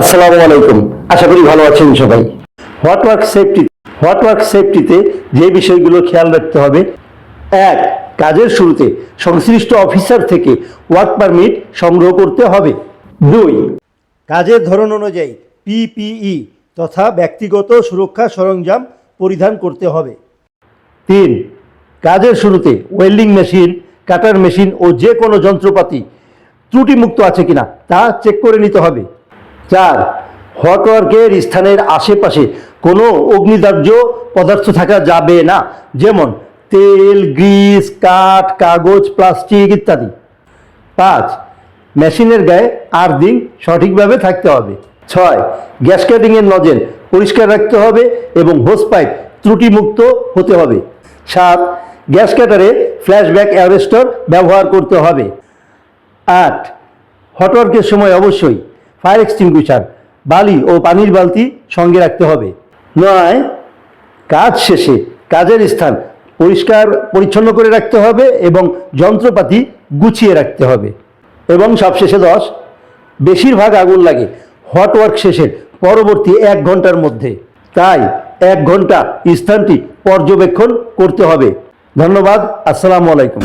আসসালামু আলাইকুম। আশা করি ভালো আছেন সবাই। Hot work safety hot work সেফটিতে যে বিষয়গুলো খেয়াল রাখতে হবে। এক, কাজের শুরুতে সংশ্লিষ্ট অফিসার থেকে ওয়ার্ক পারমিট সংগ্রহ করতে হবে। দুই, কাজের ধরন অনুযায়ী পিপিই তথা ব্যক্তিগত সুরক্ষা সরঞ্জাম পরিধান করতে হবে। তিন, কাজের শুরুতে ওয়েল্ডিং মেশিন, কাটার মেশিন ও যে কোনো যন্ত্রপাতি ত্রুটিমুক্ত আছে কিনা তা চেক করে নিতে হবে। চার হটওয়ার্কের স্থানের আশেপাশে কোনো অগ্নিদাহ্য পদার্থ থাকা যাবে না, যেমন তেল, গ্রিস, কাঠ, কাগজ, প্লাস্টিক ইত্যাদি। পাঁচ, মেশিনের গায়ে আর্দিং সঠিকভাবে থাকতে হবে। ছয়, গ্যাস কাটিংয়ের নজেল পরিষ্কার রাখতে হবে এবং হোস পাইপ ত্রুটিমুক্ত হতে হবে। সাত, গ্যাস কাটারে ফ্ল্যাশব্যাক অ্যারেস্টর ব্যবহার করতে হবে। আট হটওয়ার্কের সময় অবশ্যই ফায়ার এক্সটিংগুইশার, বালি ও পানির বালতি সঙ্গে রাখতে হবে। নয়, কাজ শেষে কাজের স্থান পরিষ্কার পরিচ্ছন্ন করে রাখতে হবে এবং যন্ত্রপাতি গুছিয়ে রাখতে হবে। এবং সবশেষে দশ, বেশিরভাগ আগুন লাগে হট ওয়ার্ক শেষের পরবর্তী এক ঘণ্টার মধ্যে। তাই এক ঘণ্টা স্থানটি পর্যবেক্ষণ করতে হবে। ধন্যবাদ, আসসালামু আলাইকুম।